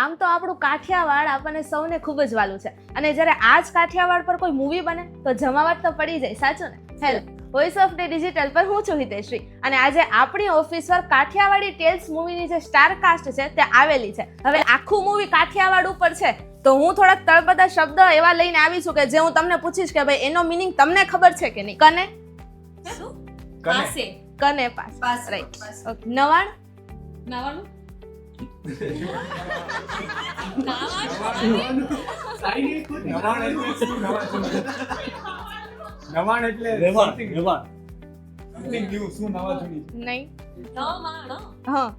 આમ તો આપણું કાઠિયાવાડ આપણને સૌને ખૂબ જ વાલું છે. અને જ્યારે આ જ કાઠિયાવાડ પર કોઈ મૂવી બને તો જમાવટ તો પડી જાય સાચું ને? Hello voice of day digital પર હું છું હિતેશ્રી અને આજે આપણી ઓફિસ પર કાઠિયાવાડી ટેલ્સ મૂવીની જે સ્ટાર કાસ્ટ છે તે આવેલી છે. હવે આખું મૂવી કાઠિયાવાડ ઉપર છે તો હું થોડાક તળપદા શબ્દ એવા લઈને આવી છું કે જે હું તમને પૂછીશ કે ભાઈ એનો મિનિંગ તમને ખબર છે કે નહીં? કને? શું? કને. પાસે. કને પાસ. રાઈટ ઓકે નવાણ? નવાણ? નવા નવાણ એટલે રેવાણ રેવાણ. Something new, શું નવા જૂની? નહીં. નવાણું. હા.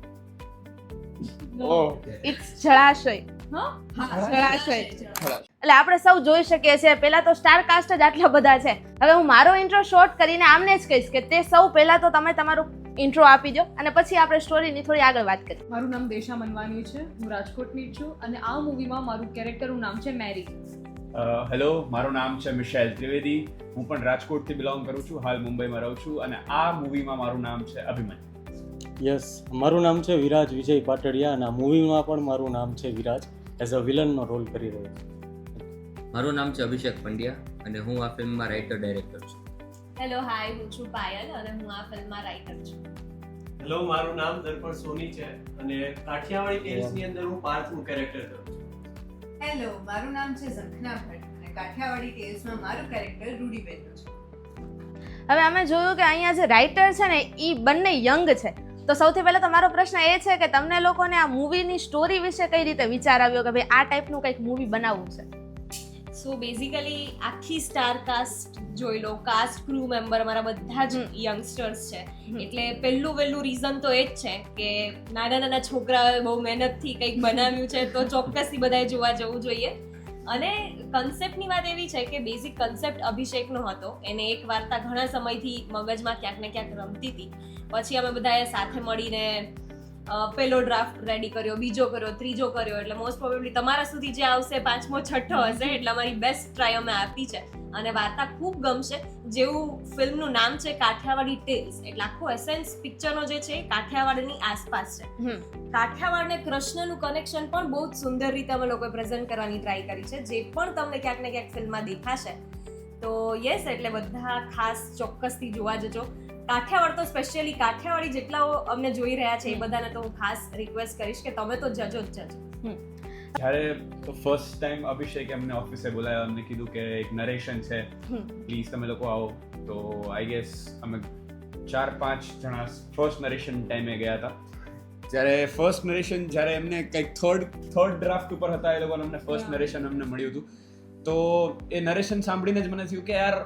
ઓહ ઇટ્સ જળાશય. જળાશય. એટલે આપણે સૌ જોઈ શકીએ છીએ પહેલા તો સ્ટાર કાસ્ટ જ આટલા બધા છે. હવે હું મારો ઇન્ટ્રો શોર્ટ કરીને આમને જ કહીશ કે તે સૌ પહેલા તો તમે તમારું ઇન્ટ્રો આપી દો અને પછી આપણે સ્ટોરીની થોડી આગળ વાત કરીએ. મારું નામ દેશા મનવાની છે હું રાજકોટની જ છું અને આ મૂવીમાં મારું કેરેક્ટરનું નામ છે મેરી હેલો મારું નામ છે મિશેલ ત્રિવેદી. હું પણ રાજકોટથી બિલોંગ કરું છું હાલ મુંબઈમાં રહું છું અને આ મૂવીમાં મારું નામ છે અભિમન્યુ યસ મારું નામ છે વિરાજ વિજય પાટડિયા અને આ મૂવીમાં પણ મારું નામ છે વિરાજ એઝ અ વિલનનો રોલ કરી રહ્યો છું. મારું નામ છે અભિષેક પંડ્યા અને હું આ ફિલ્મમાં રાઇટર ડાયરેક્ટર છું. હેલો હાય હું છું પાયલ અને હું આ ફિલ્મમાં રાઇટર છું. હેલો મારું નામ દર્પણ સોની છે અને કાઠિયાવાડી ટેલ્સની અંદર હું પાર્થનું કેરેક્ટર કરું છું. હેલો મારું નામ છે ઝંખના ભટ્ટ અને કાઠિયાવાડી ટેલ્સમાં મારું કેરેક્ટર રૂડીબેનનું છે. હવે અમે જોયું કે અહીંયા જે રાઇટર છે ને એ બંને યંગ છે. તો સૌથી પહેલા તો મારો પ્રશ્ન એ છે કે તમને લોકોને આ મૂવીની સ્ટોરી વિશે કઈ રીતે વિચાર આવ્યો કે ભાઈ આ ટાઈપનું કંઈક મૂવી બનાવવું છે? સો બેઝિકલી આખી સ્ટાર કાસ્ટ જોઈ લો. કાસ્ટ ક્રૂ મેમ્બર અમારા બધા જ યંગસ્ટર્સ છે. એટલે પહેલું વહેલું રીઝન તો એ જ છે કે નાના નાના છોકરાઓએ બહુ મહેનતથી કંઈક બનાવ્યું છે તો ચોક્કસથી બધાએ જોવા જવું જોઈએ. અને કન્સેપ્ટની વાત એવી છે કે બેઝિક કન્સેપ્ટ અભિષેકનો હતો. એને એક વાર્તા ઘણા સમયથી મગજમાં ક્યાંક ને ક્યાંક રમતી હતી. પછી અમે બધાએ સાથે મળીને પેલો ડ્રાફ્ટ રેડી કર્યો બીજો કર્યો ત્રીજો કર્યો એટલે મોસ્ટ પ્રોબેબલી તમારા સુધી જે આવશે પાંચમો છઠ્ઠો હશે એટલે અમારી બેસ્ટ ટ્રાય અમે આપી છે. અને વાર્તા ખૂબ ગમશે જેવું ફિલ્મનું નામ છે કાઠિયાવાડી ટેલ્સ એટલે આખો એસેન્સ પિક્ચરનો જે છે કાઠિયાવાડની આસપાસ છે. કાઠિયાવાડ ને કૃષ્ણનું કનેક્શન પણ બહુ જ સુંદર રીતે અમે લોકોએ પ્રેઝન્ટ કરવાની ટ્રાય કરી છે જે પણ તમને ક્યાંક ને ક્યાંક ફિલ્મમાં દેખાશે. તો યસ એટલે બધા ખાસ ચોક્કસથી જોવા જજો. કાઠિયાવાડ તો સ્પેશિયલી કાઠિયાવાડી જેટલાઓ અમને જોઈ રહ્યા છે એ બધાને તો હું ખાસ રિક્વેસ્ટ કરીશ કે તમે તો જજો જ જજો. જ્યારે ફર્સ્ટ ટાઈમ અભિષેક અમને ઓફિસે બોલાવ્યા અમને કીધું કે એક નરેશન છે. પ્લીઝ તમે લોકો આવો. તો આઈ ગેસ અમે ચાર પાંચ જણા ફર્સ્ટ નરેશન ટાઈમે ગયા હતા. જ્યારે ફર્સ્ટ નરેશન જ્યારે એમને કંઈક થર્ડ થર્ડ ડ્રાફ્ટ ઉપર હતા એ લોકોને અમને ફર્સ્ટ. નરેશન અમને મળ્યું હતું. તો એ નરેશન સાંભળીને જ મને થયું કે યાર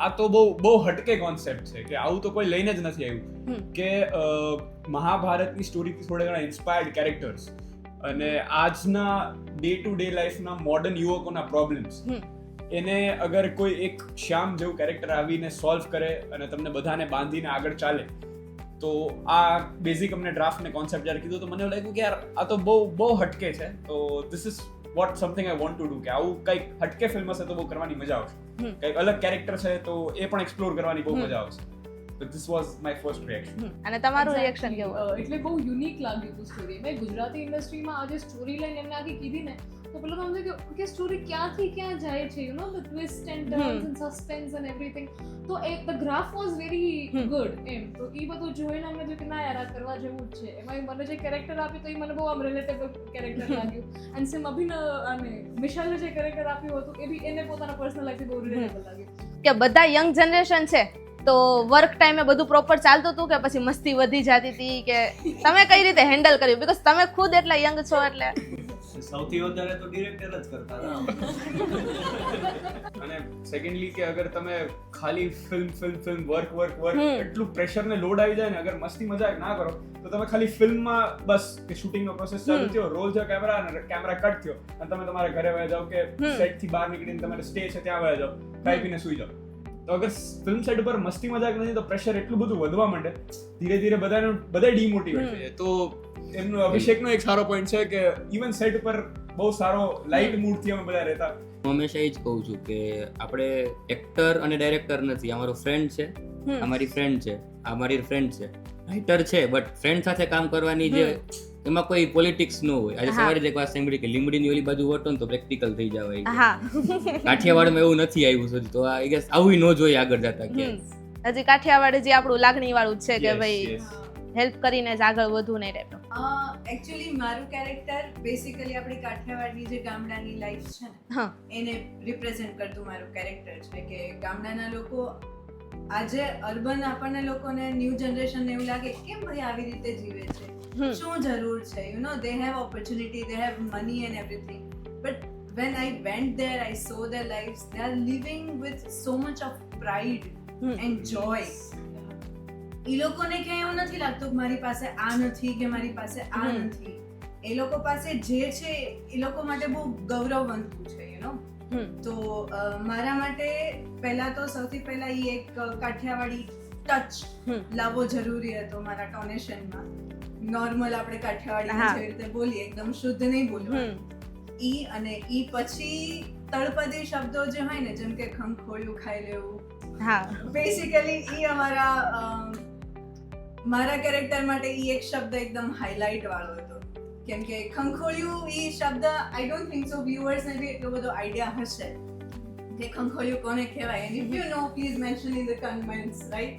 આ તો બહુ બહુ હટકે કોન્સેપ્ટ છે કે આવું તો કોઈ લઈને જ નથી આવ્યું. કે મહાભારતની સ્ટોરીથી થોડા ઘણા ઇન્સ્પાયર્ડ કેરેક્ટર્સ અને આજના ડે ટુ ડે લાઈફના મોડર્ન યુવકોના પ્રોબ્લેમ્સ એને અગર કોઈ એક શ્યામ જેવું કેરેક્ટર આવીને સોલ્વ કરે અને તમને બધાને બાંધીને આગળ ચાલે તો આ બેઝિક અમને ડ્રાફ્ટ ને કોન્સેપ્ટ જ્યારે કીધું તો મને લાગ્યું કે યાર આ તો બહુ બહુ હટકે છે. તો this is what something I want to do કે આવું કંઈક હટકે ફિલ્મ હશે તો બહુ કરવાની મજા આવશે. કંઈક અલગ કેરેક્ટર છે તો એ પણ એક્સપ્લોર કરવાની બહુ મજા આવશે. તો this was my first reaction અને તમારું. રિએક્શન કેવું? એટલે બહુ યુનિક લાગ્યું હતું સ્ટોરી મેં ગુજરાતી ઇન્ડસ્ટ્રીમાં આજે સ્ટોરી લાઈન એમને આખી કીધી ને તો પેલો તો સમજે કે કે સ્ટોરી ક્યાંથી ક્યાં જાય છે? You know the twist and turns and suspense and everything તો એ the graph was very good એમ. તો એ બધું જોઈને અમને જો કે ના યાર આ કરવા જેવું જ છે. એમાં મને જે કેરેક્ટર આપ્યું તો એ મને બહુ આમ રિલેટેબલ કેરેક્ટર લાગ્યું. એન્ડ સેમ અભિન અને મિશાલે જે કેરેક્ટર આપ્યું હતું એ બી એને પોતાના પર્સનલ લાઈફથી બહુ રિલેટેબલ લાગ્યું. કે બધા યંગ જનરેશન છે તો વર્ક ટાઈમે બધું પ્રોપર ચાલતું હતું કે પછી મસ્તી વધી જતી હતી કે તમે કઈ રીતે હેન્ડલ કર્યું? બીકોઝ તમે ખુદ એટલા યંગ છો એટલે. સૌથી વધારે તો ડિરેક્ટર જ કરતા હતા. અને સેકન્ડલી કે અગર તમે ખાલી film film film work work work એટલું પ્રેશર ને લોડ આવી જાય ને અગર મસ્તી મજાક ના કરો તો તમે ખાલી ફિલ્મમાં બસ કે શૂટિંગનો પ્રોસેસ ચાલુ થયો રોલ થયો કેમેરા અને કેમેરા કટ થયો અને તમે તમારા ઘરે વયા જાઓ કે. સેટથી બહાર નીકળીને તમારે સ્ટે છે ત્યાં વયા જાઓ ખાઈ પીને સુઈ જાઓ. તો અગર ફિલ્મ સેટ ઉપર મસ્તી મજાક નથી તો પ્રેશર એટલું બધું વધવા માંડે. ધીરે ધીરે બધાને બધા ડીમોટિવેટ. થઈ જાય તો એમનો અભિષેકનો એક સારો પોઈન્ટ છે કે ઇવન સેટ ઉપર બહુ સારો લાઇટ મૂડથી અમે બધા રહેતા. હું હંમેશા એ જ કહું છું કે આપણે એક્ટર અને ડાયરેક્ટર નથી અમારો ફ્રેન્ડ છે અમારી ફ્રેન્ડ છે અમારી ફ્રેન્ડ છે. રાઇટર છે બટ ફ્રેન્ડ સાથે કામ કરવાની જે એમાં કોઈ પોલિટિક્સ ન હોય. આજે. સવારે જ એક વાત સાંભળી કે લીમડીની ઓલી બાજુ વટો ને તો પ્રેક્ટિકલ થઈ જવાય કાઠિયાવાડમાં એવું નથી આવ્યું સુધી તો આઈ ગેસ આવું ન જોઈએ આગળ જતા કે. હજી કાઠિયાવાડ જે આપણું લાગણી વાળું છે કે ભાઈ હેલ્પ કરીને જ આગળ વધવું નહીં ટાઈપનું. એકચ્યુઅલી મારું કેરેક્ટર બેસિકલી આપણી કાઠિયાવાડની જે ગામડાની લાઈફ છે ને હા. એને રિપ્રેઝેન્ટ કરતું મારું કેરેક્ટર છે કે ગામડાના લોકો આજે અર્બન આપણને લોકોને ન્યૂ જનરેશનને એવું લાગે કેમ ભાઈ આવી રીતે જીવે છે? શું જરૂર છે? You know they have opportunity they have money and everything but when I went there I saw their life they are living with so much of pride hmm. And joy એ લોકોને ક્યાંય એવું નથી લાગતું કે મારી પાસે આ નથી કે મારી પાસે આ નથી. એ લોકો પાસે જે છે એ લોકો માટે બહુ ગૌરવવંતું છે યુ નો. તો મારા માટે પહેલા તો સૌથી પહેલા એ એક કાઠિયાવાડી ટચ લાવવો જરૂરી હતો મારા ટોનેશનમાં નોર્મલ આપણે કાઠિયાવાડી જેવી રીતે બોલીએ એકદમ શુદ્ધ નહીં બોલવું ઈ અને ઈ પછી તળપદી શબ્દો જે હોય ને જેમ કે ખંખોળિયું ખાઈ લેવું. હા. બેસિકલી ઈ અમારા અમ, મારા કેરેક્ટર માટે ઈ એક શબ્દ એકદમ હાઇલાઇટ વાળો હતો. કેમ કે ખંખોળિયું એ શબ્દ I don't think so viewers ને બી એટલો બધો આઈડિયા હશે. કે ખંખોળિયું કોને કહેવાય? And if you know please mention in the comments right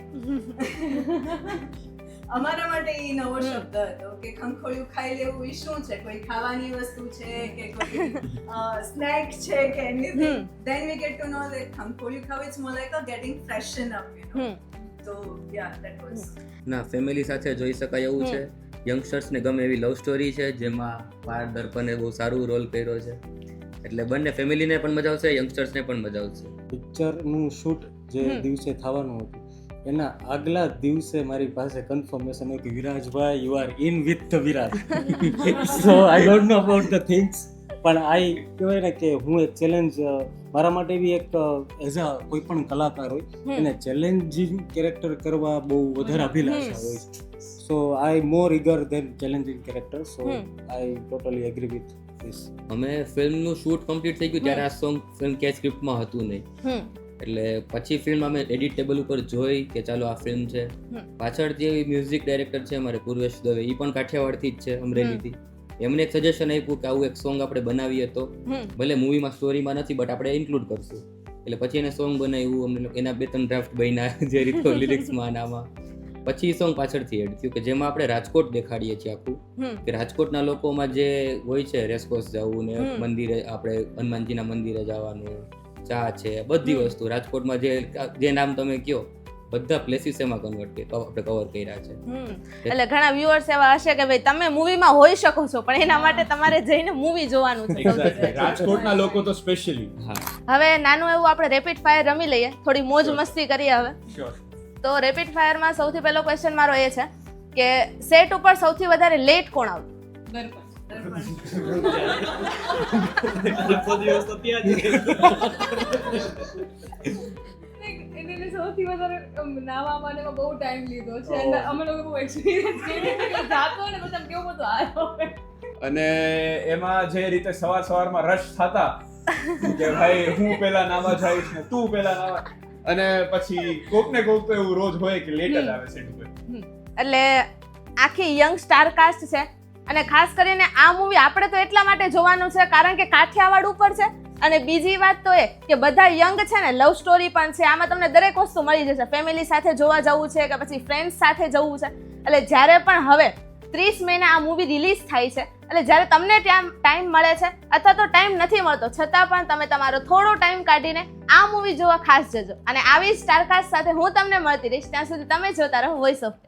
અમારા માટે એ નવો શબ્દ હતો કે ખંખોળિયું ખાઈ લેવું એ શું છે? કોઈ ખાવાની વસ્તુ છે કે કોઈ સ્નેક છે કે anything then we get to know that ખંખોળિયું ખાવ it's more like a getting freshen up you know તો યા ધેટ વોઝ ના ફેમિલી સાથે જોઈ શકાય એવું છે. યંગસ્ટર્સને ગમે એવી લવ સ્ટોરી છે જેમાં પાર દર્પણે બહુ સારું રોલ કર્યો છે. એટલે બંને ફેમિલીને પણ મજા આવશે યંગસ્ટર્સને પણ મજા આવશે. પિક્ચરનું શૂટ જે દિવસે થવાનું હતું એના આગલા દિવસે મારી પાસે કન્ફર્મેશન કે વિરાજભાઈ you are in with the Viraj so I don't know about the things પણ આઈ કહેવાય ને કે હું એક ચેલેન્જ મારા માટે બી એક એઝ અ કોઈ પણ કલાકાર હોય એને ચેલેન્જિંગ કેરેક્ટર કરવા બહુ વધારે અભિલાષા હોય છે. So I more eager than challenging character so hmm. I totally agree with this અમે ફિલ્મનું શૂટ કમ્પ્લીટ થઈ ગયું ત્યારે આ સોંગ ફિલ્મ કે સ્ક્રિપ્ટમાં હતું નહીં. એટલે પછી ફિલ્મ અમે એડિટ ટેબલ ઉપર જોઈ કે ચાલો આ ફિલ્મ છે. પાછળ જે મ્યુઝિક ડાયરેક્ટર છે અમારે પૂર્વેશ દવે એ પણ કાઠિયાવાડથી જ છે અમરેલીથી. એમને એક સજેશન આપ્યું કે આવું એક સોંગ આપણે બનાવીએ તો. ભલે મૂવીમાં સ્ટોરીમાં નથી બટ આપણે ઇન્ક્લુડ કરશું. એટલે પછી એને સોંગ બનાવ્યું અમને એના બે ત્રણ ડ્રાફ્ટ બન્યા જે રીતે લિરિક્સમાં આનામાં પછી સોંગ પાછળથી એડ થયું કે જેમાં આપણે રાજકોટ દેખાડીએ છીએ આખું. કે રાજકોટના લોકોમાં જે હોય છે રેસકોર્સ જવું ને. મંદિરે આપણે હનુમાનજીના મંદિરે જવાનું ચા છે બધી વસ્તુ. રાજકોટમાં જે જે નામ તમે કયો બધા પ્લેસીસ એમાં કન્વર્ટ કે આપણે કવર કર્યા છે. એટલે ઘણા વ્યુઅર્સ એવા હશે કે ભાઈ તમે મૂવીમાં હોઈ શકો છો પણ એના માટે તમારે જઈને મૂવી જોવાનું છે. રાજકોટના લોકો તો સ્પેશિયલી હા. હવે નાનું એવું આપણે રેપિડ ફાયર રમી લઈએ. થોડી મોજ મસ્તી કરીએ હવે. શ્યોર તો રેપિડ ફાયરમાં સૌથી પહેલો ક્વેશ્ચન મારો એ છે કે સેટ ઉપર સૌથી વધારે લેટ કોણ આવતું એને સૌથી વધારે આમ નાવા બહુ ટાઈમ લીધો છે Oh. અને અમે લોકો બહુ એક્સપિરિયન્સ કરી જાતો ને પછી કેવું બધું આવ્યો અને એમાં જે રીતે સવાર સવારમાં રશ થતા કે ભાઈ હું પેલા નાવા જઈશ ને તું પેલા નાવા અને પછી કોક ને કોક તો એવું રોજ હોય કે લેટ જ આવે સેટ ઉપર એટલે આખી યંગ સ્ટાર કાસ્ટ છે. અને ખાસ કરીને આ મૂવી આપણે તો એટલા માટે જોવાનું છે કારણ કે કાઠિયાવાડ ઉપર છે. અને બીજી વાત તો એ કે બધા યંગ છે ને લવ સ્ટોરી પણ છે. આમાં તમને દરેક વસ્તુ મળી જશે. ફેમિલી સાથે જોવા જવું છે કે પછી ફ્રેન્ડ્સ સાથે જવું છે. એટલે જ્યારે પણ હવે ત્રીસ મેને આ મૂવી રિલીઝ થાય છે એટલે જ્યારે તમને ત્યાં ટાઈમ મળે છે અથવા તો ટાઈમ નથી મળતો છતાં પણ તમે તમારો થોડો ટાઈમ કાઢીને આ મૂવી જોવા ખાસ જજો. અને આવી સ્ટારકાસ્ટ સાથે હું તમને મળતી રહીશ. ત્યાં સુધી તમે જોતા રહો વોઇસ ઓફ